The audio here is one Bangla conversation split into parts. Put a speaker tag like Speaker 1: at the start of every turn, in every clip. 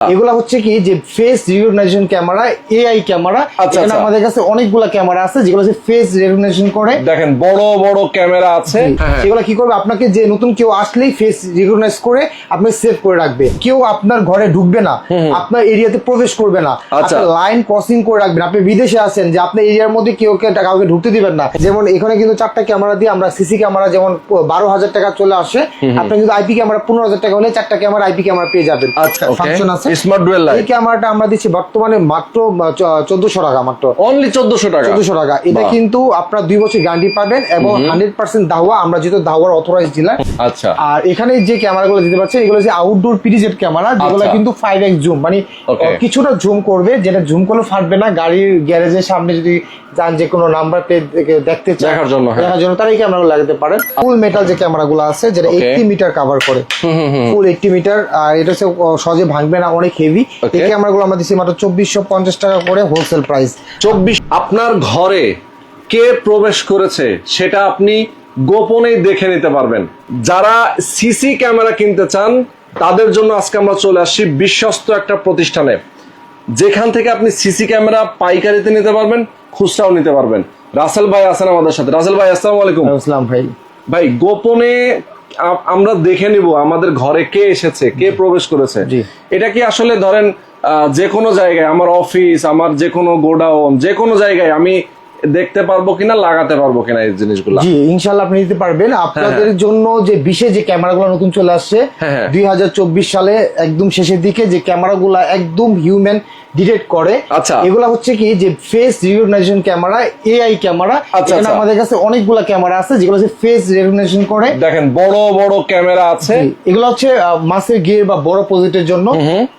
Speaker 1: এগুলা হচ্ছে কি যে face recognisation camera AI camera
Speaker 2: আচ্ছা,
Speaker 1: এখানে। আমাদের কাছে অনেকগুলা ক্যামেরা আছে যেগুলো হচ্ছে ফেস রিকগনাইজেশন করে।
Speaker 2: দেখেন বড় বড় ক্যামেরা আছে। হ্যাঁ,
Speaker 1: সেগুলো কি করবে? আপনাকে যে নতুন কেউ আসলেই ফেস রিকগনাইজ করে আপনি সেভ করে রাখবে। কেউ আপনার ঘরে ঢুকবে না আপনার এরিয়াতে প্রবেশ করবে না।
Speaker 2: আচ্ছা।
Speaker 1: লাইন ক্রসিং করে রাখবেন। আপনি বিদেশে আছেন যে আপনার এরিয়ার মধ্যে কেউ কে- কাউকে ঢুকতে দিবেন না। যেমন এখানে কিন্তু চারটা ক্যামেরা দিয়ে আমরা সিসি ক্যামেরা যেমন বারো হাজার টাকা চলে আসে আপনি কিন্তু আইপি ক্যামেরা পনেরো হাজার টাকা হলে চারটা ক্যামেরা আইপি ক্যামেরা পেয়ে যাবেন।
Speaker 2: আচ্ছা
Speaker 1: ফাংশন আছে।
Speaker 2: স্মার্ট ডুয়েল
Speaker 1: এই ক্যামেরাটা আমরা দিচ্ছি বর্তমানে মাত্র চোদ্দশো টাকা মাত্র।
Speaker 2: অনলি চোদ্দশো টাকা।
Speaker 1: চোদ্দশো টাকা। এটা কিন্তু আপনার দুই বছর গ্যারান্টি পাবেন এবং হান্ড্রেড পার্সেন্ট দাওয়া আমরা যেহেতু দাওয়ার অথরাইজ ডিলার
Speaker 2: আচ্ছা।
Speaker 1: আর এখানে যে ক্যামেরাগুলো দিতে পারছে এগুলো হচ্ছে আউটডোর ক্যামেরা যেগুলো
Speaker 2: আচ্ছা।
Speaker 1: কিন্তু জুম মানে কিছুটা জুম করবে যেটা জুম করলে ফাটবে না। গাড়ির গ্যারেজের সামনে যদি যান যে কোনো নাম্বার প্লেট দেখতে চান
Speaker 2: দেখার জন্য, হ্যাঁ।
Speaker 1: দেখার জন্য তারা এই ক্যামেরা ক্যামেরাগুলো লাগাতে পারেন। ফুল মেটাল যে ক্যামেরাগুলো আছে যেটা
Speaker 2: Okay.
Speaker 1: এইটটি মিটার কভার করে। ফুল এইটটি মিটার আর এটা হচ্ছে সহজে ভাঙবে না। অনেক হেভি. এই ক্যামেরাগুলো আমরা দিচ্ছি মাত্র চব্বিশশো পঞ্চাশ টাকা করে হোলসেল প্রাইস
Speaker 2: চব্বিশ আপনার ঘরে কে প্রবেশ করেছে সেটা আপনি গোপনেই দেখে নিতে পারবেন। যারা সিসি ক্যামেরা কিনতে চান তাদের জন্য আজকে আমরা চলে আসছি বিশ্বস্ত একটা প্রতিষ্ঠানে। যেখান থেকে আপনি সিসি ক্যামেরা পাইকারিতে নিতে পারবেন খুচরাও নিতে পারবেন। রাসেল ভাই আছেন আমাদের সাথে। রাসেল ভাই আসসালামু আলাইকুম।
Speaker 1: আসসালাম ভাই।
Speaker 2: ভাই গোপনে আমরা দেখে নিব আমাদের ঘরে কে এসেছে কে প্রবেশ করেছে। এটা কি আসলে ধরেন যে কোনো জায়গায় আমার অফিস আমার যে কোনো গোডাউন যে কোনো জায়গায় আমি দেখতে পারব কিনা লাগাতে পারব কিনা এই জিনিসগুলো?
Speaker 1: জি ইনশাল্লাহ আপনি নিতে পারবেন। আপনাদের জন্য যে বিশেষ যে ক্যামেরাগুলো নতুন চলে আসছে
Speaker 2: হ্যাঁ, হ্যাঁ।
Speaker 1: দুই সালে একদম শেষের দিকে যে ক্যামেরাগুলো একদম হিউম্যান ডিটেক্ট করে।
Speaker 2: আচ্ছা।
Speaker 1: এগুলা হচ্ছে কি যে face recognisation camera AI camera
Speaker 2: আচ্ছা,
Speaker 1: এখানে। আমাদের কাছে অনেকগুলা ক্যামেরা আছে যেগুলো হচ্ছে ফেস রিকগনাইজেশন করে।
Speaker 2: দেখেন বড় বড় ক্যামেরা আছে।
Speaker 1: এগুলো হচ্ছে মাছের গিয়ে বা বড় প্রজেক্টের জন্য।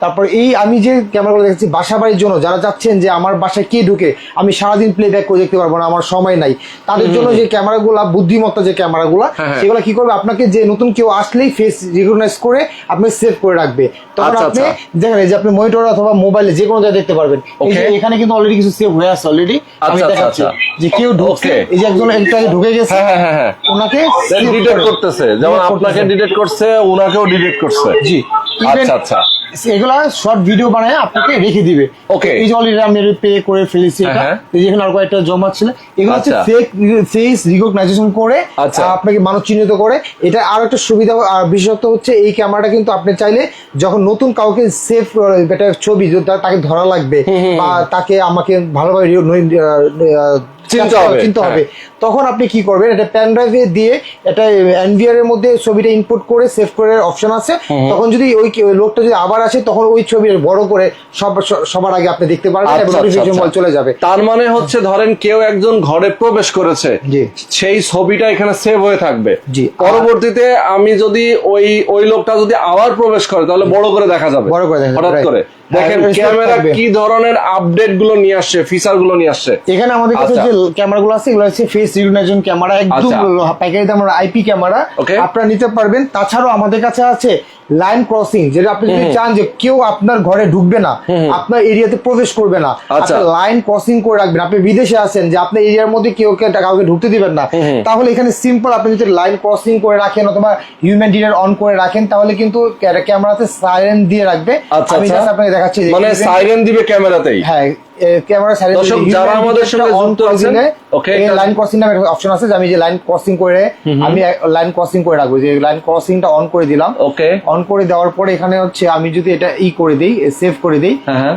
Speaker 1: তারপর এই আমি যে ক্যামেরাগুলো দেখছি বাসা বাড়ির জন্য যারা চাচ্ছেন যে আমার বাসায় কে ঢুকে আমি সারাদিন প্লে ব্যাক করে দেখতে পারব না আমার সময় নাই। তাদের জন্য যে ক্যামেরাগুলো বুদ্ধিমত্তা যে ক্যামেরাগুলো
Speaker 2: হ্যাঁ, হ্যাঁ।
Speaker 1: সেগুলো কি করবে? আপনাকে যে নতুন কেউ আসলেই ফেস রিকগনাইজ করে আপনি সেভ করে রাখবে। তখন
Speaker 2: আচ্ছা,
Speaker 1: আপনি
Speaker 2: আচ্ছা।
Speaker 1: দেখেন এই যে আপনি মনিটর অথবা মোবাইলে যে কোনো জায়গায় দেখতে পারবেন. এখানে কিন্তু অলরেডি কিছু সেভ হয়ে আছে অলরেডি আমি
Speaker 2: আচ্ছা, আচ্ছা,
Speaker 1: দেখাচ্ছি।
Speaker 2: আচ্ছা।
Speaker 1: যে কেউ ঢুকছে এই যে একজন একটা ঢুকে গেছে
Speaker 2: হ্যাঁ হ্যাঁ হ্যাঁ হ্যাঁ।
Speaker 1: ওনাকে
Speaker 2: ডিটেক্ট করতেছে। যেমন আপনাকে ডিটেক্ট করছে ওনাকেও ডিটেক্ট করছে।
Speaker 1: জি।
Speaker 2: আচ্ছা আচ্ছা।
Speaker 1: এগুলা শর্ট ভিডিও বানায় আপনাকে রেখে দিবে
Speaker 2: Okay.
Speaker 1: এই যে অলরেডি আমি পে করে ফেলেছি এটা
Speaker 2: হ্যাঁ,
Speaker 1: এই যে এখানে আর কয়েকটা জমা ছিল এগুলো হচ্ছে। ফেক ফেস রিকগনাইজেশন করে
Speaker 2: আচ্ছা।
Speaker 1: আপনাকে মানুষ চিহ্নিত করে এটা আরও একটা সুবিধা আর বিশেষত্ব হচ্ছে এই ক্যামেরাটা কিন্তু আপনি চাইলে যখন নতুন কাউকে সেফ একটা ছবি তাকে ধরা লাগবে বা তাকে আমাকে ভালোভাবে
Speaker 2: চিনতে হবে, হ্যাঁ।
Speaker 1: তখন আপনি কি করবেন এটা পেন ড্রাইভে দিয়ে এটা এনভিআর এর মধ্যে ছবিটা ইনপুট করে সেভ করে অপশন আছে। তখন যদি ওই লোকটা যদি আবার আসে তখন ওই ছবি বড় করে সব সবার আগে আপনি দেখতে পারবেন এবং
Speaker 2: আচ্ছা, আচ্ছা,
Speaker 1: নোটিফিকেশন
Speaker 2: আচ্ছা।
Speaker 1: চলে যাবে।
Speaker 2: তার মানে হচ্ছে ধরেন কেউ একজন ঘরে প্রবেশ করেছে। সেই ছবিটা এখানে সেভ হয়ে থাকবে।
Speaker 1: জি।
Speaker 2: পরবর্তীতে আমি যদি ওই ওই লোকটা যদি আবার প্রবেশ করে তাহলে বড় করে দেখা যাবে।
Speaker 1: বড় করে দেখা যাবে,
Speaker 2: হঠাৎ করে। দেখেন
Speaker 1: হ্যাঁ,
Speaker 2: ক্যামেরা কি ধরনের আপডেটগুলো নিয়ে আসছে ফিচারগুলো নিয়ে আসছে।
Speaker 1: এখানে আমাদের কাছে। যে ক্যামেরাগুলো আছে এগুলো হচ্ছে ফেস রিকগনাইজেশন ক্যামেরা একদম
Speaker 2: আচ্ছা।
Speaker 1: পাইকারি দাম আইপি ক্যামেরা। আপনারা নিতে পারবেন। তাছাড়াও আমাদের কাছে আছে লাইন ক্রসিং যেটা আপনি যদি চান যে কেউ আপনার ঘরে ঢুকবে না আপনার এরিয়াতে প্রবেশ করবে না
Speaker 2: আচ্ছা।
Speaker 1: লাইন ক্রসিং করে রাখবেন। আপনি বিদেশে আছেন যে আপনার এরিয়ার মধ্যে কেউ কাউকে ঢুকতে দিবেন না। তাহলে এখানে সিম্পল আপনি যদি লাইন ক্রসিং করে রাখেন অথবা হিউম্যান ডিটার অন করে রাখেন তাহলে কিন্তু ক্যামেরাতে সাইরেন দিয়ে রাখবে।
Speaker 2: আচ্ছা
Speaker 1: আমি
Speaker 2: আচ্ছা।
Speaker 1: আপনাকে দেখাচ্ছি
Speaker 2: মানে সাইরেন দিবে ক্যামেরাতেই?
Speaker 1: হ্যাঁ। ক্যামেরা সাইড
Speaker 2: দর্শক, যারা আমাদের সঙ্গে যুক্ত আছেন, ওকে এই
Speaker 1: লাইন ক্রসিং নামে অপশন আছে যে আমি যে লাইন ক্রসিং করে আমি লাইন ক্রসিং করে রাখব। যে লাইন ক্রসিংটা অন করে দিলাম।
Speaker 2: ওকে
Speaker 1: অন করে দেওয়ার পরে এখানে হচ্ছে আমি যদি এটা ই করে দিই সেভ করে দিই
Speaker 2: হ্যাঁ হ্যাঁ।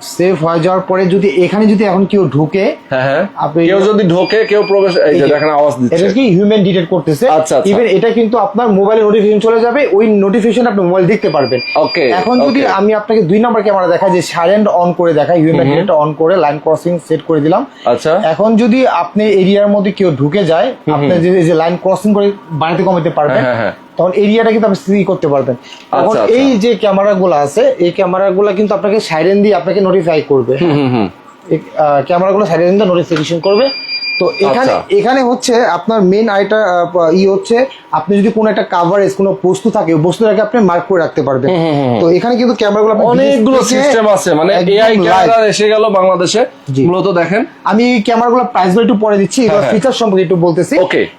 Speaker 1: সেভ হয়ে যাওয়ার পরে যদি এখানে যদি এখন কেউ ঢুকে
Speaker 2: হ্যাঁ হ্যাঁ।
Speaker 1: আপনি-
Speaker 2: কেউ যদি ঢোকে কেউ প্রবেশ এই যে দেখেন আওয়াজ দিচ্ছে।
Speaker 1: এটা কি হিউম্যান ডিটেক্ট করতেছে?
Speaker 2: আচ্ছা, আচ্ছা।
Speaker 1: ইভেন এটা কিন্তু আপনার মোবাইলে নোটিফিকেশন চলে যাবে ওই নোটিফিকেশন আপনি মোবাইল দেখতে পারবেন।
Speaker 2: Okay,
Speaker 1: এখন যদি আমি আপনাকে দুই নম্বর ক্যামেরা দেখাই যে সাইলেন্ট অন করে দেখাই হিউম্যান ডিটেক্ট অন করে লাইন ক্রসিং সেট করে দিলাম।
Speaker 2: আচ্ছা।
Speaker 1: এখন যদি আপনি এরিয়ার মধ্যে কেউ ঢুকে যায় আপনি যে যে লাইন ক্রসিং করে বাড়াতে কমাতে পারবেন
Speaker 2: হ্যাঁ,
Speaker 1: তখন এরিয়াটা কিন্তু আপনি সি করতে পারবেন। এখন
Speaker 2: আচ্ছা।
Speaker 1: এই যে ক্যামেরা গুলো আছে এই ক্যামেরা গুলো কিন্তু আপনাকে সাইরেন দিয়ে আপনাকে নোটিফাই করবে।
Speaker 2: ক্যামেরা
Speaker 1: গুলো ক্যামেরাগুলো সাইরেন দিয়ে নোটিফিকেশন করবে। তো এখানে
Speaker 2: আচ্ছা।
Speaker 1: এখানে হচ্ছে আপনার মেন আইটা ই হচ্ছে আপনি যদি কোনো একটা কাভারেজ কোনো বস্তু থাকে বস্তুটাকে আপনি মার্ক করে রাখতে পারবেন তো এখানে কিন্তু ক্যামেরাগুলো
Speaker 2: অনেকগুলো সিস্টেম আছে মানে এআই ক্যামেরা এসে গেল বাংলাদেশে। মূলত দেখেন
Speaker 1: আমি এই ক্যামেরাগুলো প্রাইস একটু পরে দিচ্ছি এবার
Speaker 2: হ্যাঁ।
Speaker 1: ফিচার সম্পর্কে একটু বলতেছি.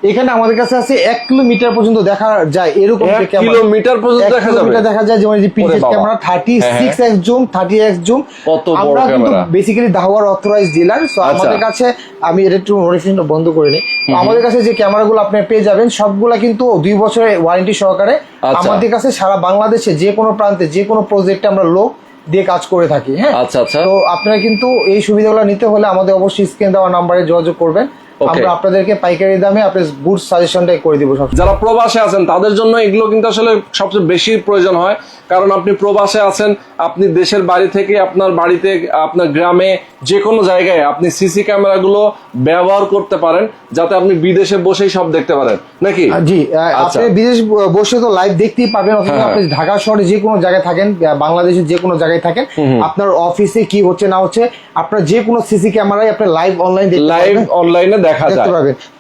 Speaker 1: এখানে আমাদের কাছে আছে এক কিলোমিটার পর্যন্ত দেখা যায় এরকম ক্যামেরা
Speaker 2: কিলোমিটার পর্যন্ত দেখা যাবে?
Speaker 1: কিলোমিটার দেখা যায় যেমন এই যে
Speaker 2: ওরে
Speaker 1: ক্যামেরা থার্টি
Speaker 2: হ্যাঁ,
Speaker 1: six x zoom thirty x zoom
Speaker 2: কত বড়
Speaker 1: আমরা কিন্তু basically Dahua authorise dealer so. আমাদের কাছে আমি এটা একটু নোটিফিকেশনটা বন্ধ করে নিই আমাদের কাছে যে ক্যামেরাগুলো আপনি পেয়ে যাবেন সবগুলা কিন্তু দুই বছরের ওয়ারেন্টি সহকারে
Speaker 2: আচ্ছা।
Speaker 1: আমাদের কাছে সারা বাংলাদেশে যে কোনো প্রান্তে যে কোনো প্রজেক্টে আমরা লোক দিয়ে কাজ করে থাকি হ্যাঁ
Speaker 2: আচ্ছা, আচ্ছা।
Speaker 1: তো আপনারা কিন্তু এই সুবিধাগুলো নিতে হলে আমাদের অবশ্যই স্ক্রিন দেওয়া নাম্বারে যোগাযোগ করবেন. আমরা আপনাদেরকে পাইকারি দামে আপনার গুড সাজেশনটাই করে দিব সব
Speaker 2: যারা প্রবাসে আছেন তাদের জন্য এগুলো কিন্তু আসলে সবচেয়ে বেশি প্রয়োজন হয়। কারণ আপনি প্রবাসে আছেন আপনি দেশের বাড়ি থেকে আপনার বাড়িতে আপনার গ্রামে যে কোনো জায়গায় আপনি সিসি ক্যামেরাগুলো ব্যবহার করতে পারেন যাতে আপনি বিদেশে বসেই সব দেখতে পারেন। নাকি?
Speaker 1: জি
Speaker 2: আচ্ছা।
Speaker 1: আপনি বিদেশ বসে তো লাইভ দেখতেই পাবেন অথবা
Speaker 2: হ্যাঁ,
Speaker 1: আপনি ঢাকা শহরে যে কোনো জায়গায় থাকেন বাংলাদেশের যে কোনো জায়গায় থাকেন আপনার অফিসে কি হচ্ছে না হচ্ছে আপনার যে কোনো সিসি ক্যামেরায় আপনি লাইভ অনলাইন
Speaker 2: লাইভ অনলাইনে দেখা যায়।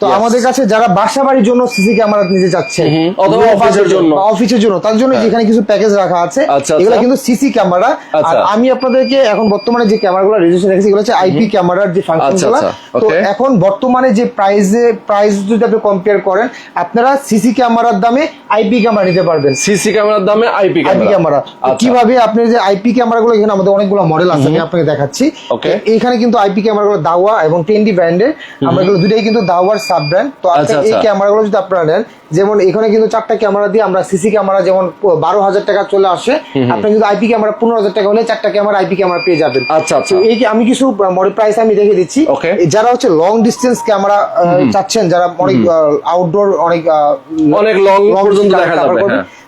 Speaker 1: তো আমাদের কাছে যারা বাসা বাড়ির জন্য সিসি ক্যামেরা নিতে চাচ্ছে
Speaker 2: অথবা অফিসের জন্য।
Speaker 1: অফিসের জন্য। তার জন্য যেখানে কিছু প্যাকেজ রাখা আছে
Speaker 2: আচ্ছা,
Speaker 1: এগুলো
Speaker 2: আচ্ছা।
Speaker 1: কিন্তু সিসি ক্যামেরা। আর
Speaker 2: আচ্ছা।
Speaker 1: আমি আপনাদেরকে এখন বর্তমানে যে ক্যামেরাগুলো রেজিস্ট্রেশন রেখেছি এগুলো হচ্ছে আইপি ক্যামেরার যে ফাংশনগুলো তো এখন বর্তমানে যে প্রাইসে প্রাইস যদি আপনি কম্পেয়ার করেন আপনারা সিসি ক্যামেরার দামে আইপি ক্যামেরা নিতে পারবেন।
Speaker 2: সিসি ক্যামেরার দামে আইপি ক্যামেরা।
Speaker 1: কীভাবে আপনি যে আইপি ক্যামেরাগুলো এখানে আমাদের অনেকগুলো মডেল আছে আমি আপনাকে দেখাচ্ছি। এখানে কিন্তু আইপি ক্যামেরাগুলো দাওয়া এবং টেন্ডি ব্র্যান্ডের আমরা এগুলো দুটাই কিন্তু দাওয়ার সাব ব্র্যান্ড তো আপনি
Speaker 2: আচ্ছা,
Speaker 1: এই
Speaker 2: আচ্ছা।
Speaker 1: ক্যামেরাগুলো যদি আপনারা নেন যেমন এখানে কিন্তু চারটা ক্যামেরা দিয়ে আমরা সিসি ক্যামেরা যেমন বারো হাজার টাকা চলে আসে। আপনি কিন্তু আইপি ক্যামেরা পনেরো হাজার টাকা হলে চারটা ক্যামেরা আইপি ক্যামেরা পেয়ে যাবেন।
Speaker 2: আচ্ছা, আচ্ছা।
Speaker 1: তো এই আমি কিছু মডেল প্রাইস আমি দেখে দিচ্ছি। যারা হচ্ছে লং ডিস্টেন্স ক্যামেরা চাচ্ছেন যারা অনেক আউটডোর অনেক
Speaker 2: অনেক লং পর্যন্ত দেখা যাবে।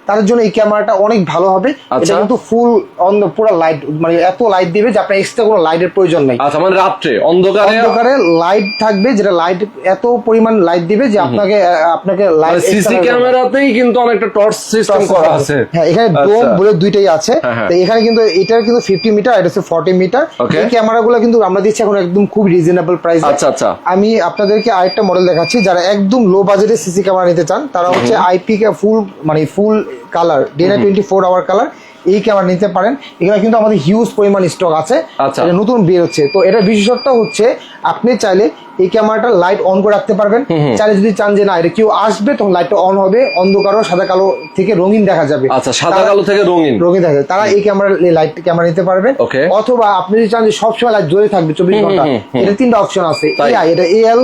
Speaker 1: তাদের জন্য এই ক্যামেরাটা অনেক ভালো হবে। এটা
Speaker 2: আচ্ছা।
Speaker 1: কিন্তু ফুল অন পুরো লাইট মানে এত লাইট দিবে যে আপনার এক্সট্রা কোনো লাইটের প্রয়োজন নাই।
Speaker 2: আচ্ছা মানে রাত্রে অন্ধকারে
Speaker 1: অন্ধকারে লাইট থাকবে যেটা লাইট এত পরিমাণ লাইট দিবে যে আপনাকে আপনাকে লাইট
Speaker 2: সিসি ক্যামেরাতেই কিন্তু অনেকটা টর্চ সিস্টেম করা আছে।
Speaker 1: হ্যাঁ এখানে ডোম
Speaker 2: আচ্ছা।
Speaker 1: বলে দুইটাই আছে।
Speaker 2: হ্যাঁ, হ্যাঁ।
Speaker 1: তো এখানে কিন্তু এটার কিন্তু ফিফটি মিটার এটা হচ্ছে ফর্টি মিটার
Speaker 2: Okay.
Speaker 1: এই ক্যামেরাগুলো কিন্তু আমরা দিচ্ছি এখন একদম খুব রিজনেবল প্রাইস
Speaker 2: আচ্ছা, আচ্ছা।
Speaker 1: আমি আপনাদেরকে আরেকটা মডেল দেখাচ্ছি। যারা একদম লো বাজেটে সিসি ক্যামেরা নিতে চান তারা হচ্ছে আইপি ফুল মানে ফুল কালার ডেনা টোয়েন্টি ফোর আওয়ার কালার এই ক্যামেরা নিতে পারেন। এখানে কিন্তু আমাদের হিউজ পরিমাণ স্টক আছে।
Speaker 2: আচ্ছা।
Speaker 1: নতুন বের হচ্ছে। তো এটা বিশেষত্ব হচ্ছে আপনি চাইলে এই ক্যামেরাটা লাইট অন করে রাখতে পারবেন। চাইলে যদি চান যে না এটা কেউ আসবে তখন লাইটটা অন হবে অন্ধকার সাদা কালো থেকে রঙিন দেখা যাবে।
Speaker 2: আচ্ছা সাদা কালো থেকে রঙিন।
Speaker 1: রঙিন দেখা যাবে। তারা এই ক্যামেরা লাইট ক্যামেরা নিতে পারবেন। অথবা আপনি যদি চান যে সবসময় লাইট জ্বলে থাকবে চব্বিশ
Speaker 2: ঘণ্টা।
Speaker 1: এটা তিনটা অপশন আছে। এটা এল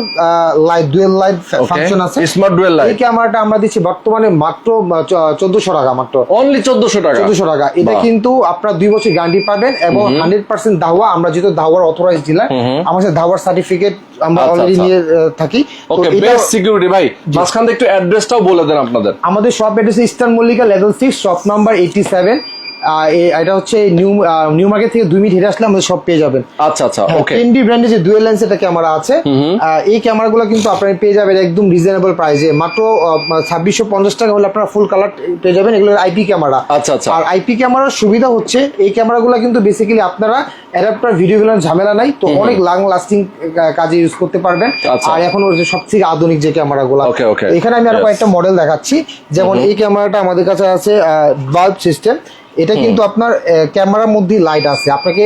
Speaker 1: লাইট ডুয়েল লাইট ফাংশন আছে।
Speaker 2: স্মার্ট ডুয়েল লাইট এই
Speaker 1: ক্যামেরাটা আমরা দিচ্ছি বর্তমানে মাত্র চোদ্দশো টাকা মাত্র।
Speaker 2: অনলি চোদ্দশো টাকা।
Speaker 1: চোদ্দশো টাকা। এটা কিন্তু আপনার দুই বছর গ্যারান্টি পাবেন এবং হান্ড্রেড পার্সেন্ট দাওয়া আমরা যেহেতু দাওয়ার অথরাইজ আমার সাথে দাওয়ার সার্টিফিকেট আমরা
Speaker 2: আচ্ছা,
Speaker 1: অলরেডি
Speaker 2: আচ্ছা।
Speaker 1: নিয়ে থাকি।
Speaker 2: ওকে
Speaker 1: এটা
Speaker 2: বেস্ট সিকিউরিটি ভাই। মাঝখান থেকে একটু অ্যাড্রেসটাও বলে দেন আপনাদের।
Speaker 1: আমাদের shop address eastern Mallika level six shop number eighty seven এটা হচ্ছে নিউ নিউ মার্কেট থেকে দুই মিনিট হেঁটে আসলে আমাদের সব পেয়ে যাবেন।
Speaker 2: আচ্ছা আচ্ছা ওকে
Speaker 1: টেনডি ব্র্যান্ডের যে ডুয়েল লেন্স এটা ক্যামেরা আছে এই ক্যামেরাগুলো কিন্তু আপনারা পেয়ে যাবেন একদম রিজনেবল প্রাইসে মাত্র ছাব্বিশশো পঞ্চাশ টাকা হলে আপনারা ফুল কালার পেয়ে যাবেন এগুলো আইপি ক্যামেরা
Speaker 2: আচ্ছা, আচ্ছা।
Speaker 1: আর আইপি ক্যামেরার সুবিধা হচ্ছে এই ক্যামেরাগুলো কিন্তু বেসিক্যালি আপনারা অ্যাডাপ্টার ভিডিও গুলোর ঝামেলা নাই তো অনেক লং লাস্টিং কাজে ইউজ করতে পারবেন।
Speaker 2: আচ্ছা।
Speaker 1: আর এখন ওর যে সবথেকে আধুনিক যে ক্যামেরাগুলো
Speaker 2: Okay, okay.
Speaker 1: এখানে আমি
Speaker 2: আরও
Speaker 1: কয়েকটা মডেল দেখাচ্ছি। যেমন এই ক্যামেরাটা আমাদের কাছে আছে বাল্ব সিস্টেম এটা কিন্তু আপনার ক্যামেরার মধ্যে লাইট আছে। আপনাকে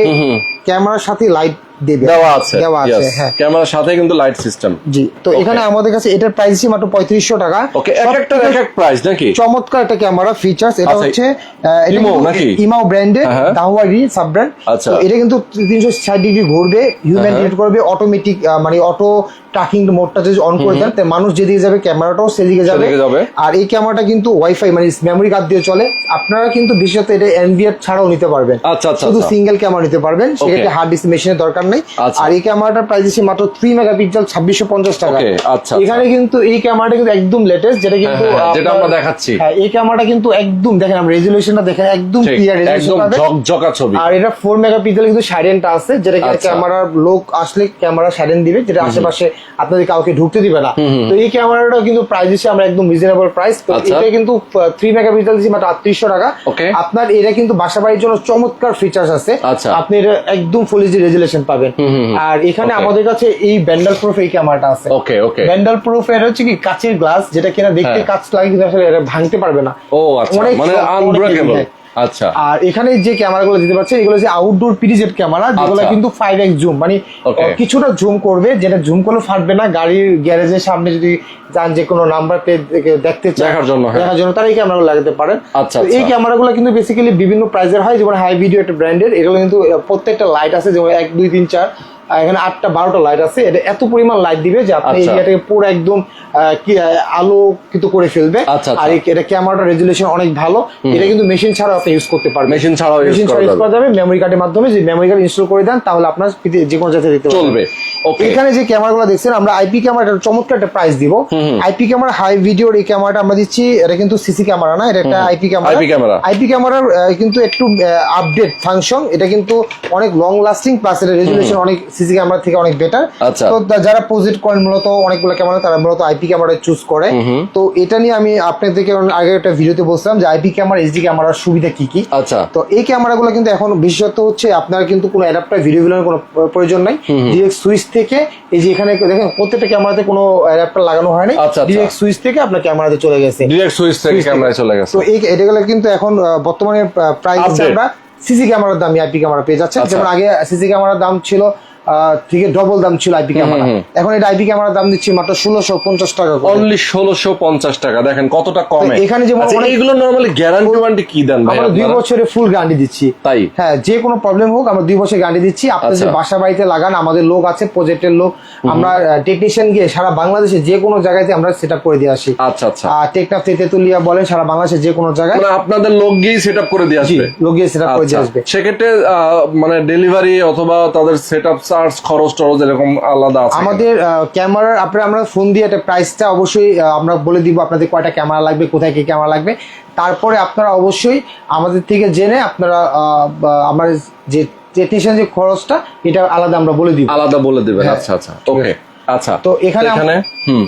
Speaker 1: ক্যামেরার সাথে লাইট দেবে।
Speaker 2: দেওয়া আছে
Speaker 1: দেওয়া আছে হ্যাঁ।
Speaker 2: ক্যামেরার সাথে কিন্তু লাইট সিস্টেম
Speaker 1: জি তো এখানে আমাদের কাছে এটার প্রাইস মাত্র পঁয়ত্রিশশো টাকা।
Speaker 2: ওকে এক একটা এক এক প্রাইস নাকি?
Speaker 1: চমৎকার একটা ক্যামেরা ফিচার্স এটা
Speaker 2: আচ্ছা,
Speaker 1: হচ্ছে
Speaker 2: ইমো নাকি?
Speaker 1: ইমাও ব্র্যান্ডের। দাহুয়ারি সাব ব্র্যান্ড
Speaker 2: আচ্ছা।
Speaker 1: এটা কিন্তু তিনশো ষাট ডিগ্রি ঘুরবে হিউম্যান
Speaker 2: হ্যাঁ।
Speaker 1: ডিটেক্ট করবে অটোমেটিক মানে অটো ট্র্যাকিং মোডটা যদি অন করে দেন মানুষ যেদিকে যাবে ক্যামেরাটাও সেদিকে যাবে। আর এই ক্যামেরাটা কিন্তু ওয়াইফাই মানে মেমোরি কার্ড দিয়ে চলে। আপনারা কিন্তু বিশেষত এটা এনভিআর ছাড়াও নিতে পারবেন।
Speaker 2: আচ্ছা, আচ্ছা,
Speaker 1: শুধু
Speaker 2: আচ্ছা।
Speaker 1: সিঙ্গেল ক্যামেরা নিতে পারবেন। সেক্ষেত্রে হার্ড ডিস্ক মেশিনের দরকার নেই।
Speaker 2: আচ্ছা।
Speaker 1: আর এই ক্যামেরাটার প্রাইস দিচ্ছি মাত্র থ্রি মেগাপিক্সেল ছাব্বিশশো পঞ্চাশ টাকা।
Speaker 2: আচ্ছা,
Speaker 1: এখানে কিন্তু এই ক্যামেরাটা কিন্তু একদম লেটেস্ট যেটা কিন্তু
Speaker 2: হ্যাঁ, হ্যাঁ, যেটা আমরা দেখাচ্ছি।
Speaker 1: হ্যাঁ এই ক্যামেরাটা কিন্তু একদম দেখেন আমরা রেজুলেশনটা দেখেন একদম ক্লিয়ার রেজুলেশন
Speaker 2: ঝকঝকা ছবি।
Speaker 1: আর এটা ফোর মেগাপিক্সেল কিন্তু সাইডেনটা আছে যেটা কিনা
Speaker 2: আচ্ছা।
Speaker 1: ক্যামেরার লোক আসলে ক্যামেরা সাইডেন দিবে যেটা আশেপাশে আপনাদের কাউকে ঢুকতে দিবে না। তো এই ক্যামেরাটা কিন্তু প্রাইস দিচ্ছে আমরা একদম রিজনেবল প্রাইস তো
Speaker 2: আচ্ছা।
Speaker 1: এটা কিন্তু থ্রি মেগাপিক্সেল দিচ্ছি মাত্র আটত্রিশশো টাকা। আপনার এটা কিন্তু বাসা বাড়ির জন্য চমৎকার ফিচার্স আছে।
Speaker 2: আচ্ছা।
Speaker 1: আপনি এটা একদম ফুল রেজুলেশন পাবেন। পাবেন। আর এখানে আমাদের কাছে এই ব্যান্ডাল প্রুফ এই ক্যামেরাটা আছে।
Speaker 2: ওকে ওকে
Speaker 1: ব্যান্ডাল প্রুফ এর হচ্ছে কি কাচের গ্লাস যেটা কিনা দেখতে
Speaker 2: হ্যাঁ।
Speaker 1: কাচ লাগে কিন্তু আসলে এটা ভাঙতে পারবে না।
Speaker 2: ও আচ্ছা। মানে আনব্রেকেবল আচ্ছা
Speaker 1: আর এখানে যে ক্যামেরাগুলো দিতে পারছে এগুলো যে আউটডোর পিরিজেড ক্যামেরা যেগুলো
Speaker 2: আচ্ছা।
Speaker 1: কিন্তু ফাইভ এক্স জুম মানে কিছুটা জুম করবে যেটা জুম করলে ফাটবে না গাড়ির গ্যারেজের সামনে যদি যান যে কোনো নাম্বার প্লেট দেখতে
Speaker 2: দেখার জন্য, হ্যাঁ।
Speaker 1: দেখার জন্য তারা এই ক্যামেরাগুলো লাগাতে পারেন
Speaker 2: আচ্ছা,
Speaker 1: এই
Speaker 2: আচ্ছা।
Speaker 1: ক্যামেরাগুলো কিন্তু বেসিক্যালি বিভিন্ন প্রাইজের হয় যেমন হাই ভিডিও একটা ব্র্যান্ডের এগুলো কিন্তু প্রত্যেকটা লাইট আছে যেমন এক দুই তিন চার এখানে আটটা বারোটা লাইট আছে। এটা এত পরিমাণ লাইট দিবে যে আপনি
Speaker 2: আচ্ছা।
Speaker 1: এরিয়াটাকে পুরো একদম কি আলোকিত করে ফেলবে।
Speaker 2: আচ্ছা, আচ্ছা।
Speaker 1: আর এটা ক্যামেরাটা রেজুলেশন অনেক ভালো। এটা কিন্তু মেশিন ছাড়া আপনি ইউজ করতে পারবেন।
Speaker 2: মেশিন ছাড়াও
Speaker 1: মেশিন
Speaker 2: করা
Speaker 1: ছাড়া ইউজ করা যাবে। মেমোরি কার্ডের মাধ্যমে যদি মেমোরি কার্ড ইনস্টল করে দেন তাহলে আপনার যে কোনো জায়গায় দিতে
Speaker 2: চলবে।
Speaker 1: এখানে যে ক্যামেরাগুলো দেখছেন আমরা আইপি ক্যামেরাটা চমৎকার একটা প্রাইস দিব। আইপি ক্যামেরা হাই ভিডিওর এই ক্যামেরাটা আমরা দিচ্ছি। এটা কিন্তু সিসি ক্যামেরা না এটা একটা IP camera
Speaker 2: IP camera.
Speaker 1: IP ক্যামেরার কিন্তু একটু আপডেট ফাংশন এটা কিন্তু অনেক লং লাস্টিং প্লাস এটা রেজুলেশন অনেক সিসি ক্যামেরা থেকে অনেক বেটার
Speaker 2: আচ্ছা।
Speaker 1: তো যারা প্রজেক্ট করেন মূলত অনেকগুলো ক্যামেরা তারা মূলত আইপি ক্যামেরা চুজ করে। তো এটা নিয়ে আমি আপনাদেরকে আগে একটা ভিডিওতে বলছিলাম যে আইপি ক্যামেরা এইচডি ক্যামেরার সুবিধা কি কি।
Speaker 2: আচ্ছা।
Speaker 1: তো এই ক্যামেরাগুলো কিন্তু এখন বিশেষত হচ্ছে আপনার কিন্তু কোনো অ্যাডাপ্টার ভিডিও ভিডিওর কোনো প্রয়োজন নাই। ডিরেক্ট সুইচ থেকে এই যে এখানে দেখেন প্রত্যেকটা ক্যামেরাতে কোনো অ্যাডাপ্টার লাগানো হয়নি।
Speaker 2: আচ্ছা, আচ্ছা।
Speaker 1: ডিরেক্ট সুইচ থেকে আপনার ক্যামেরাতে চলে গেছে।
Speaker 2: ডিরেক্ট সুইচ থেকে ক্যামেরায় চলে গেছে।
Speaker 1: তো এই এটাগুলো কিন্তু এখন বর্তমানে প্রাইস। আমরা সিসি ক্যামেরার দাম আইপি ক্যামেরা পেয়ে যাচ্ছে
Speaker 2: আচ্ছা।
Speaker 1: যেমন আগে সিসি ক্যামেরার দাম ছিল থেকে ডবল দাম ছিল আইপি ক্যামেরা এখন এটা আইপি ক্যামেরার দাম দিচ্ছি মাত্র ষোলোশো পঞ্চাশ টাকা
Speaker 2: অনলি ষোলোশো পঞ্চাশ টাকা। দেখেন কতটা কমে।
Speaker 1: এখানে যেমন
Speaker 2: আচ্ছা, এইগুলো নর্মালি গ্যারান্টি ওয়ারেন্টি কি দেন
Speaker 1: আমরা দুই? বছরের ফুল গ্যারান্টি দিচ্ছি।
Speaker 2: তাই?
Speaker 1: হ্যাঁ যে কোনো প্রবলেম হোক আমরা দুই বছর গ্যারান্টি দিচ্ছি। আপনি যে
Speaker 2: আচ্ছা।
Speaker 1: বাসা বাড়িতে লাগান আমাদের লোক আছে প্রজেক্টের লোক। আমরা টেকনিশিয়ান গিয়ে সারা বাংলাদেশে যে কোনো জায়গাতে আমরা সেট করে দিয়ে আসি।
Speaker 2: আচ্ছা আচ্ছা।
Speaker 1: আর টেকনাফ তেতুলিয়া বলেন সারা বাংলাদেশে যে কোনো জায়গায়।
Speaker 2: মানে আপনাদের লোক গিয়ে সেট আপ করে দিয়ে আসবে?
Speaker 1: লোক গিয়ে সেট করে দিয়ে
Speaker 2: আচ্ছা।
Speaker 1: আসবে।
Speaker 2: সেক্ষেত্রে মানে ডেলিভারি অথবা তাদের সেট আপ চার্জ খরচ টরচ এরকম আলাদা আছে
Speaker 1: আমাদের ক্যামেরার আপনার আমরা ফোন দিয়ে একটা প্রাইসটা অবশ্যই আমরা বলে দিব আপনাদের কয়টা ক্যামেরা লাগবে কোথায় কি ক্যামেরা লাগবে। তারপরে আপনারা অবশ্যই আমাদের থেকে জেনে আপনারা আমার যে টেকনিশিয়ান যে খরচটা এটা আলাদা আমরা বলে দিব।
Speaker 2: আলাদা বলে দিবেন
Speaker 1: হ্যাঁ।
Speaker 2: আচ্ছা আচ্ছা ওকে আচ্ছা
Speaker 1: তো এখানে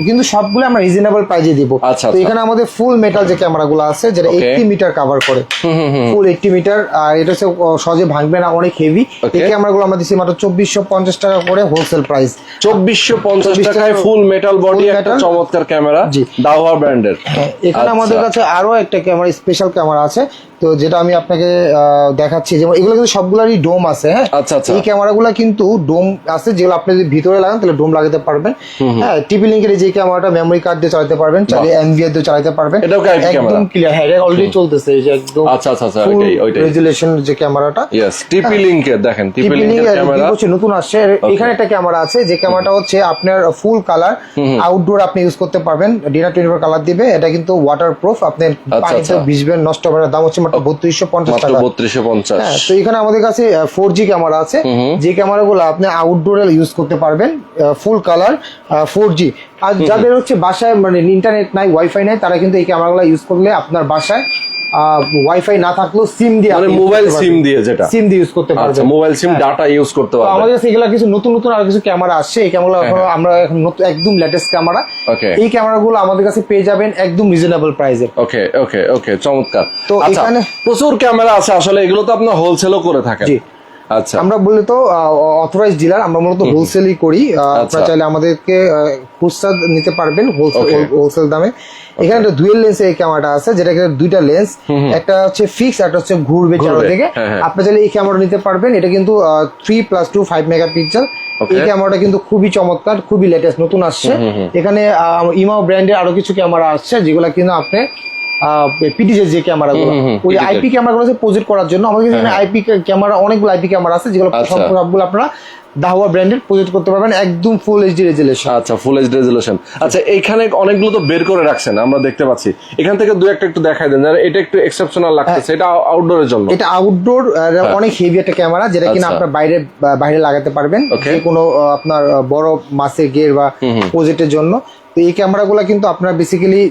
Speaker 1: কিন্তু সবগুলো আমরা রিজনেবল প্রাইজে দিব
Speaker 2: আচ্ছা,
Speaker 1: তো
Speaker 2: আচ্ছা।
Speaker 1: এখানে আমাদের ফুল মেটাল যে ক্যামেরাগুলো আছে যেটা
Speaker 2: Okay.
Speaker 1: এইটটি মিটার কভার করে ফুল এইটটি মিটার আর এটা হচ্ছে সহজে ভাঙবে না অনেক হেভি. এই ক্যামেরাগুলো আমরা দিচ্ছি মাত্র চব্বিশশো পঞ্চাশ টাকা করে হোলসেল প্রাইস
Speaker 2: চব্বিশশো পঞ্চাশ
Speaker 1: 2400
Speaker 2: টাকায় ফুল মেটাল বডি একটা চমৎকার ক্যামেরা
Speaker 1: জি।
Speaker 2: দাওয়া ব্র্যান্ডের
Speaker 1: এখানে
Speaker 2: আচ্ছা।
Speaker 1: আমাদের কাছে আরও একটা ক্যামেরা স্পেশাল ক্যামেরা আছে তো যেটা আমি আপনাকে আহ, দেখাচ্ছি যেমন এগুলো কিন্তু সবগুলোরই ডোম আছে হ্যাঁ?
Speaker 2: আচ্ছা, আচ্ছা।
Speaker 1: এই ক্যামেরাগুলো কিন্তু ডোম আছে যেগুলো আপনি যদি ভিতরে লাগান তাহলে ডোম লাগাতে পারবেন। হ্যাঁ টিপি লিঙ্কের যে ক্যামেরাটা মেমোরি কার্ড দিয়ে চালাতে পারবেন চাইলে এনভিআর দিয়ে চালাতে পারবেন।
Speaker 2: এটাও
Speaker 1: একদম ক্লিয়ার হ্যাঁ এটা অলরেডি চলতেছে এই যে একদম
Speaker 2: আচ্ছা, আচ্ছা, আচ্ছা, ওইটাই, ওইটাই।
Speaker 1: রেজুলেশন যে ক্যামেরাটা।
Speaker 2: ইয়েস টিপি লিংকের দেখেন টিপি লিংকের ক্যামেরা।
Speaker 1: হচ্ছে নতুন আসছে এখানে একটা ক্যামেরা আছে যে ক্যামেরাটা হচ্ছে আপনার ফুল কালার আউটডোর আপনি ইউজ করতে পারবেন ডিনার টোয়েন্টি কালার দিবে এটা কিন্তু ওয়াটার প্রুফ আপনি পানিতে
Speaker 2: আচ্ছা।
Speaker 1: ভিজবেন নষ্ট হবে দাম হচ্ছে বত্রিশশো পঞ্চাশ টাকা।
Speaker 2: বত্রিশশো পঞ্চাশ।
Speaker 1: হ্যাঁ তো এখানে আমাদের কাছে ফোর জি ক্যামেরা আছে। যে ক্যামেরাগুলো আপনি আউটডোরে ইউজ করতে পারবেন ফুল কালার ফোর জি আর যাদের হচ্ছে বাসায় মানে ইন্টারনেট নাই ওয়াইফাই নাই তারা কিন্তু এই ক্যামেরাগুলো ইউজ করলে আপনার বাসায় ওয়াইফাই না থাকলেও সিম দিয়ে
Speaker 2: মানে মোবাইল সিম দিয়ে যেটা।
Speaker 1: সিম দিয়ে ইউজ করতে
Speaker 2: আচ্ছা
Speaker 1: পারবেন।
Speaker 2: মোবাইল সিম ডাটা ইউজ করতে পারবেন।
Speaker 1: আমাদের কাছে এগুলা কিছু নতুন নতুন আর কিছু ক্যামেরা আসছে। এই ক্যামেরা এখনও আমরা এখন নতুন একদম লেটেস্ট ক্যামেরা. এই ক্যামেরাগুলো আমাদের কাছে পেয়ে যাবেন একদম রিজনেবল প্রাইসে
Speaker 2: ওকে ওকে ওকে চমৎকার।
Speaker 1: তো
Speaker 2: আচ্ছা
Speaker 1: এখানে-
Speaker 2: প্রচুর ক্যামেরা আছে। আসলে এগুলো তো আপনার হোলসেলও করে থাকেন।
Speaker 1: জি।
Speaker 2: আচ্ছা।
Speaker 1: আমরা বলি তো অথরাইজ ডিলার আমরা মূলত হোলসেলই করি। আহ,
Speaker 2: আচ্ছা।
Speaker 1: আপনারা চাইলে আমাদেরকে খুচরা নিতে পারবেন হোলসেল হোলসেল দামে। এখানে একটা ডুয়েল লেন্স এই ক্যামেরাটা আছে যেটা দুইটা লেন্স একটা হচ্ছে ফিক্স একটা হচ্ছে ঘুরবে
Speaker 2: ঘুরবে,
Speaker 1: চারদিকে।
Speaker 2: হ্যাঁ, হ্যাঁ।
Speaker 1: আপনি চাইলে এই ক্যামেরা নিতে পারবেন এটা কিন্তু three plus two five megapixel এই ক্যামেরাটা কিন্তু খুবই চমৎকার খুবই লেটেস্ট নতুন আসছে। এখানে ইমাও ব্র্যান্ডের আরও কিছু ক্যামেরা আসছে যেগুলো কিন্তু আপনি পিটিজের যে ক্যামেরাগুলো ওই আইপি ক্যামেরাগুলো প্রজেক্ট করার জন্য। আমাদের কাছে আইপি ক্যামেরা অনেকগুলো আইপি ক্যামেরা আছে যেগুলো
Speaker 2: আচ্ছা।
Speaker 1: সব- সবগুলো আপনারা দাহুয়া ব্র্যান্ডের প্রজেক্ট করতে পারবেন একদম ফুল এইচডি রেজুলেশন
Speaker 2: আচ্ছা ফুল এইচ রেজুলেশন আচ্ছা এইখানে অনেকগুলো তো বের করে রাখছেন আমরা দেখতে পাচ্ছি। এখান থেকে দু একটা একটু দেখাই দেন এটা একটু এক্সেপশনাল লাগতেছে এটা আউটডোরের জন্য।
Speaker 1: এটা আউটডোর অনেক হেভি একটা ক্যামেরা যেটা কিনা
Speaker 2: আচ্ছা।
Speaker 1: আপনার বাইরে বাইরে লাগাতে পারবেন। যে কোনো আপনার বড় মাছের গের বা প্রজেক্টের জন্য। তো এই ক্যামেরাগুলো কিন্তু আপনার বেসিক্যালি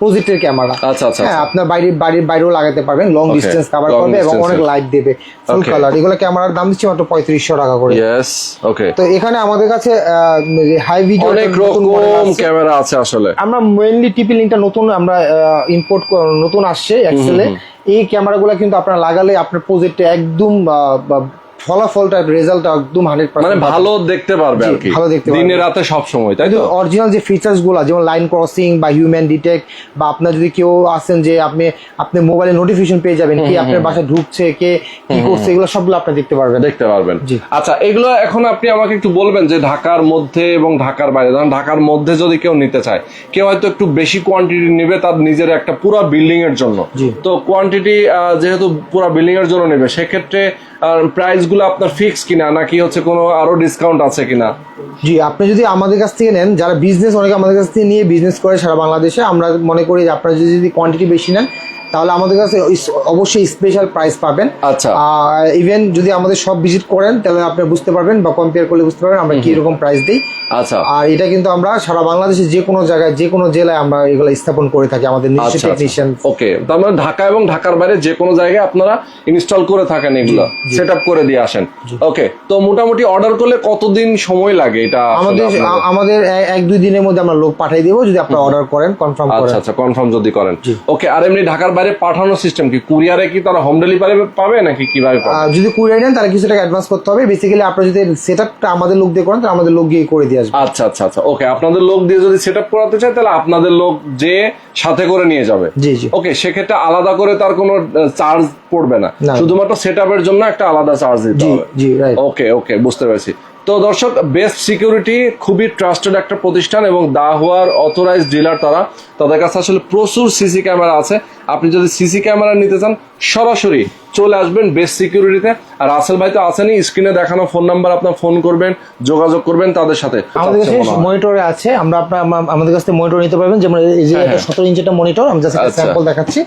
Speaker 1: প্রজেক্টের ক্যামেরা
Speaker 2: আচ্ছা, আচ্ছা,
Speaker 1: হ্যাঁ
Speaker 2: আচ্ছা।
Speaker 1: আপনার বাড়ির বাড়ির বাইরেও লাগাতে পারবেন। লং ডিস্টেন্স কভার করবে এবং অনেক লাইট দেবে ফুল কালার এগুলো ক্যামেরার দাম দিচ্ছি মাত্র পঁয়ত্রিশশো টাকা করে।
Speaker 2: ইয়েস ওকে
Speaker 1: তো এখানে আমাদের কাছে হাই ভিডিও
Speaker 2: অনেক রকম ক্যামেরা আছে আসলে।
Speaker 1: আমরা মেইনলি টিপি লিঙ্কটা নতুন আমরা ইম্পোর্ট নতুন আসছে এক্সেলে এই ক্যামেরাগুলো কিন্তু আপনারা লাগালে আপনার প্রজেক্টে একদম ফলাফলটা রেজাল্ট একদম হান্ড্রেড
Speaker 2: মানে ভালো দেখতে পারবে আর কি।
Speaker 1: ভালো দেখতে
Speaker 2: দিনে। রাতে সব সময় তাই তো?
Speaker 1: অরিজিনাল যে ফিচার্সগুলো যেমন লাইন ক্রসিং বা হিউম্যান ডিটেক্ট বা আপনার যদি কেউ আছেন যে আপনি আপনি মোবাইলে নোটিফিকেশন পেয়ে যাবেন কি আপনার বাসায় ঢুকছে কে কি করছে এগুলো সবগুলো আপনি দেখতে পারবেন।
Speaker 2: দেখতে পারবেন। আচ্ছা এগুলো এখন আপনি আমাকে একটু বলবেন যে ঢাকার মধ্যে এবং ঢাকার বাইরে ধরেন ঢাকার মধ্যে যদি কেউ নিতে চায় কেউ হয়তো একটু বেশি কোয়ান্টিটি নেবে তার নিজের একটা পুরো বিল্ডিং এর জন্য। তো কোয়ান্টিটি যেহেতু পুরো বিল্ডিং এর জন্য নেবে সেক্ষেত্রে প্রাইস গুলো আপনার ফিক্স কিনা, নাকি হচ্ছে কোনো আরও ডিসকাউন্ট আছে কিনা?
Speaker 1: জি, আপনি যদি আমাদের কাছ থেকে নেন, যারা বিজনেস অনেকে আমাদের কাছ থেকে নিয়ে বিজনেস করে সারা বাংলাদেশে, আমরা মনে করি যে আপনারা যদি কোয়ান্টিটি বেশি নেন তাহলে আমাদের কাছে অবশ্যই স্পেশাল প্রাইস পাবেন।
Speaker 2: আচ্ছা।
Speaker 1: ইভেন যদি আমাদের সব ভিজিট করেন তাহলে আপনি বুঝতে পারবেন বা কম্পেয়ার করলে বুঝতে পারবেন আমরা কি রকম প্রাইস দিই।
Speaker 2: আচ্ছা।
Speaker 1: আর এটা কিন্তু আমরা সারা বাংলাদেশে যে কোনো জায়গায় যে কোনো জেলায় আমরা এগুলো স্থাপন করে থাকি আমাদের নিজস্ব
Speaker 2: আচ্ছা
Speaker 1: টেকনিশিয়ান
Speaker 2: ওকে তার মানে ঢাকা এবং ঢাকার বাইরে যে কোনো জায়গায় আপনারা ইনস্টল করে থাকেন এগুলো সেট আপ করে দিয়ে আসেন। ওকে তো মোটামুটি অর্ডার করলে কতদিন সময় লাগে এটা
Speaker 1: আমাদের আমাদের এক দুই দিনের মধ্যে আমরা লোক পাঠিয়ে দেবো যদি আপনারা অর্ডার করেন কনফার্ম করেন
Speaker 2: আচ্ছা আচ্ছা কনফার্ম যদি করেন। ওকে আর এমনি ঢাকার বাইরে পাঠানোর সিস্টেম কি? কুরিয়ারে কি তারা হোম ডেলিভারি পাবে নাকি কীভাবে পাবে?
Speaker 1: যদি কুরিয়ার নেন তাহলে কিছু টাকা অ্যাডভান্স করতে হবে। বেসিক্যালি আপনারা যদি সেট আপটা আমাদের লোক দিয়ে করেন তাহলে আমাদের লোক গিয়ে করে দিয়ে আসবে।
Speaker 2: আচ্ছা আচ্ছা আচ্ছা। ওকে আপনাদের লোক দিয়ে যদি সেট আপ করাতে চায় তাহলে আপনাদের লোক যে সাথে করে নিয়ে যাবে।
Speaker 1: জি জি।
Speaker 2: ওকে সেক্ষেত্রে আলাদা করে তার কোনো চার্জ পড়বে না। শুধুমাত্র সেট আপের জন্য একটা আলাদা চার্জ দিতে হবে।
Speaker 1: জি রাইট
Speaker 2: ওকে ওকে বুঝতে পেরেছি। তো দর্শক বেস্ট সিকিউরিটি খুবই ট্রাস্টেড একটা প্রতিষ্ঠান এবং দাহুয়ার অথরাইজ ডিলার তারা। তাদের কাছে আসলে প্রচুর সিসি ক্যামেরা আছে। আপনি যদি সিসি ক্যামেরা নিতে চান সরাসরি চলে আসবেন বেস্ট সিকিউরিটিতে আর আসেল ভাই তো আছেনই স্ক্রিনে দেখানো ফোন নাম্বার আপনার ফোন করবেন যোগাযোগ করবেন তাদের সাথে
Speaker 1: আমাদের কাছে
Speaker 2: আচ্ছা।
Speaker 1: মনিটরে আছে আমরা আপনার আম- আমাদের কাছে মনিটর নিতে পারবেন যেমন এই যে
Speaker 2: হ্যাঁ, হ্যাঁ।
Speaker 1: সতেরো ইঞ্চি একটা মনিটর আমি জাস্ট
Speaker 2: আচ্ছা।
Speaker 1: স্যাম্পল দেখাচ্ছি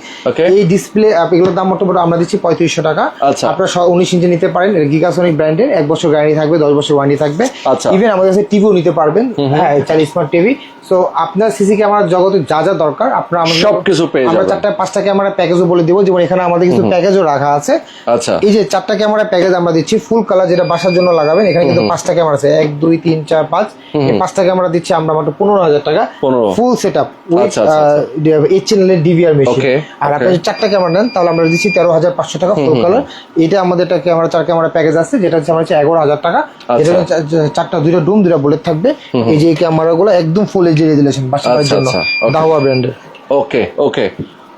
Speaker 1: এই ডিসপ্লে এগুলোর দাম মোটামুটি আমরা দিচ্ছি পঁয়ত্রিশশো টাকা
Speaker 2: আচ্ছা।
Speaker 1: আপনার উনিশ ইঞ্চি নিতে পারেন গিগাসনিক ব্র্যান্ডের এক বছর গ্যারান্টি থাকবে দশ বছর ওয়ারেন্টি থাকবে
Speaker 2: আচ্ছা।
Speaker 1: ইভেন আমাদের কাছে টিভিও নিতে পারবেন হ্যাঁ চার স্মার্ট টিভি সো আপনার সিসি ক্যামেরার জগতে যা যা দরকার আপনার আমাদের
Speaker 2: সবকিছু পেয়ে
Speaker 1: আমরা
Speaker 2: যাবেন।
Speaker 1: চারটা পাঁচটা ক্যামেরা প্যাকেজও বলে দিব। যেমন এখানে আমাদের কিছু প্যাকেজও রাখা আছে।
Speaker 2: আচ্ছা।
Speaker 1: এই যে চারটা ক্যামেরা প্যাকেজ আমরা দিচ্ছি ফুল কালার যেটা বাসার জন্য লাগাবেন এখানে কিন্তু পাঁচটা ক্যামেরা আছে। এক দুই তিন চার পাঁচ। এই পাঁচটা ক্যামেরা দিচ্ছি আমরা মাত্র পনেরো হাজার টাকা। ফুল সেট আপ
Speaker 2: আচ্ছা, আচ্ছা,
Speaker 1: এইট চ্যানেলের ডিভিআর মেশিন আর আপনি যদি চারটা ক্যামেরা নেন তাহলে আমরা দিচ্ছি তেরো হাজার পাঁচশো টাকা ফুল কালার এটা আমাদের একটা ক্যামেরা চার ক্যামেরা প্যাকেজ আছে যেটা হচ্ছে আমার হচ্ছে এগারো হাজার টাকা। যেটা হচ্ছে চারটা দুইটা ডুম দুইটা বুলেট থাকবে। এই যে ক্যামেরা গুলো একদম ফুল এইচডি রেজুলেশন বাসার
Speaker 2: আচ্ছা,
Speaker 1: জন্য।
Speaker 2: আচ্ছা,
Speaker 1: দাওয়া ব্র্যান্ডের
Speaker 2: ওকে ওকে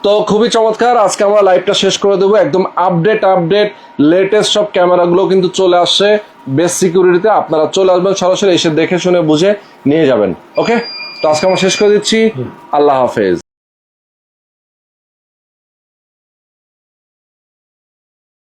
Speaker 2: তো খুবই চমৎকার। আজকে আমরা লাইভটা শেষ করে দেবো। একদম আপডেট আপডেট লেটেস্ট সব ক্যামেরাগুলো কিন্তু চলে আসছে। বেস্ট সিকিউরিটিতে আপনারা চলে আসবেন সরাসরি এসে দেখে শুনে বুঝে নিয়ে যাবেন। ওকে তো আজকে আমরা শেষ করে দিচ্ছি। আল্লাহ হাফেজ।